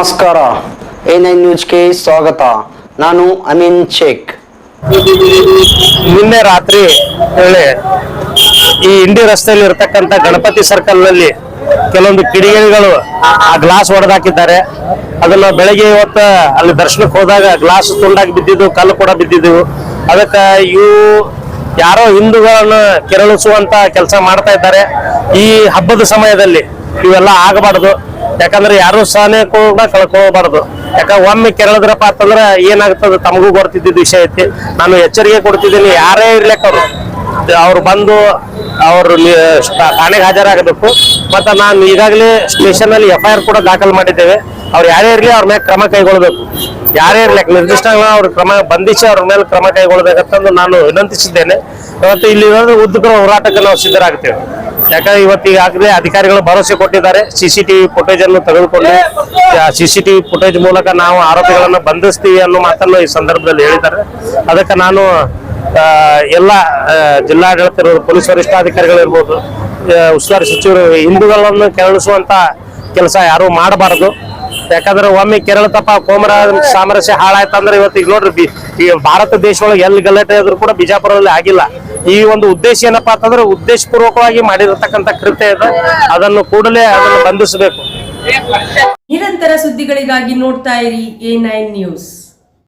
ನಮಸ್ಕಾರ. A nine ನ್ಯೂಸ್ಗೆ ಸ್ವಾಗತ. ನಾನು ಅಮೀನ್ ಶೇಖ್. ನಿನ್ನೆ ರಾತ್ರಿ ವೇಳೆ ಈ ಇಂಡಿ ರಸ್ತೆಯಲ್ಲಿ ಇರತಕ್ಕಂತ ಗಣಪತಿ ಸರ್ಕಲ್ನಲ್ಲಿ ಕೆಲವೊಂದು ಕಿಡಿಗೇಡಿಗಳು ಆ ಗ್ಲಾಸ್ ಹೊಡೆದಾಕಿದ್ದಾರೆ ಅದನ್ನ ಬೆಳಗ್ಗೆ ಇವತ್ತು ಅಲ್ಲಿ ದರ್ಶನಕ್ಕೆ ಹೋದಾಗ ಗ್ಲಾಸ್ ತುಂಡಾಗಿ ಬಿದ್ದಿದ್ದು, ಕಲ್ಲು ಕೂಡ ಬಿದ್ದಿದ್ದವು ಅದಕ್ಕೆ ಇವು ಯಾರೋ ಹಿಂದೂಗಳನ್ನ ಕೆರಳಿಸುವಂತ ಕೆಲಸ ಮಾಡ್ತಾ ಇದ್ದಾರೆ. ಈ ಹಬ್ಬದ ಸಮಯದಲ್ಲಿ ಇವೆಲ್ಲ ಆಗಬಾರ್ದು. ಯಾಕಂದ್ರೆ ಯಾರು ಸಹನೆ ಕೂಡ ಕಳ್ಕೊಳ್ಬಾರ್ದು. ಯಾಕ, ಒಮ್ಮೆ ಕೆರಳದ್ರಪ್ಪ ಅಂತಂದ್ರೆ ಏನಾಗ್ತದೆ ತಮಗೂ ಗೊತ್ತಿದ್ದ ವಿಷಯ ಐತಿ. ನಾನು ಎಚ್ಚರಿಕೆ ಕೊಡ್ತಿದ್ದೀನಿ, ಯಾರೇ ಇರ್ಲಿಕ್ಕೆ ಅವರು. ಅವ್ರು ಬಂದು ಅವರು ಠಾಣೆಗೆ ಹಾಜರಾಗಬೇಕು. ಮತ್ತೆ ನಾನು ಈಗಾಗಲೇ ಸ್ಟೇಷನ್ ಅಲ್ಲಿ ಎಫ್ ಐ ಆರ್ ಕೂಡ ದಾಖಲು ಮಾಡಿದ್ದೇವೆ. ಅವ್ರು ಯಾರೇ ಇರ್ಲಿ ಅವ್ರ ಮೇಲೆ ಕ್ರಮ ಕೈಗೊಳ್ಬೇಕು. ಯಾರೇ ಇರ್ಲಿಕ್ಕೆ ನಿರ್ದಿಷ್ಟ ಅವ್ರ ಕ್ರಮ ಬಂಧಿಸಿ ಅವ್ರ ಮೇಲೆ ಕ್ರಮ ಕೈಗೊಳ್ಬೇಕಂತಂದು ನಾನು ವಿನಂತಿಸಿದ್ದೇನೆ. ಮತ್ತು ಇಲ್ಲಿ ಉದ್ದಕರ ಹೋರಾಟಕ್ಕೆ ನಾವು ಸಿದ್ಧರಾಗ್ತೇವೆ. ಯಾಕಂದ್ರೆ ಇವತ್ತು ಅಧಿಕಾರಿಗಳು ಭರವಸೆ ಕೊಟ್ಟಿದ್ದಾರೆ. ಸಿಸಿಟಿವಿ ಫುಟೇಜ್ ಅನ್ನು ತೆಗೆದುಕೊಂಡು ಸಿಸಿಟಿವಿ ಫುಟೇಜ್ ಮೂಲಕ ನಾವು ಆರೋಪಿಗಳನ್ನು ಬಂಧಿಸ್ತೀವಿ ಅನ್ನೋ ಮಾತನ್ನು ಈ ಸಂದರ್ಭದಲ್ಲಿ ಹೇಳಿದ್ದಾರೆ. ಅದಕ್ಕೆ ನಾನು ಎಲ್ಲ ಜಿಲ್ಲಾಡಳಿತ ಇರ್ಬೋದು ಪೊಲೀಸ್ ವರಿಷ್ಠಾಧಿಕಾರಿಗಳು ಇರ್ಬೋದು ಆ, ಉಸ್ತುವಾರಿ ಸಚಿವರು ಹಿಂದೂಗಳನ್ನು ಕೆರಳಿಸುವಂತ ಕೆಲಸ ಯಾರು ಮಾಡಬಾರದು. ಯಾಕಂದ್ರೆ ಒಮ್ಮೆ ಕೆರಳತಪ್ಪ ಕೋಮರ ಸಾಮರಸ್ಯ ಹಾಳಾಯ್ತಂದ್ರೆ ಇವತ್ತು ಈಗ ನೋಡ್ರಿ ಭಾರತ ದೇಶದೊಳಗೆ ಎಲ್ಲಿ ಗಲಾಟೆ ಆದ್ರೂ ಕೂಡ ಬಿಜಾಪುರದಲ್ಲಿ ಆಗಿಲ್ಲ. ಈ ಒಂದು ಉದ್ದೇಶ ಏನಪ್ಪಾ ಅಂತಂದ್ರೆ ಉದ್ದೇಶಪೂರ್ವಕವಾಗಿ ಮಾಡಿರತಕ್ಕಂತ ಕೃತ್ಯ ಇದೆ. ಅದನ್ನು ಕೂಡಲೇ ಅದನ್ನು ಬಂಧಿಸಬೇಕು. ನಿರಂತರ ಸುದ್ದಿಗಳಿಗಾಗಿ ನೋಡ್ತಾ ಇರಿ ಎ ನೈನ್ ನ್ಯೂಸ್.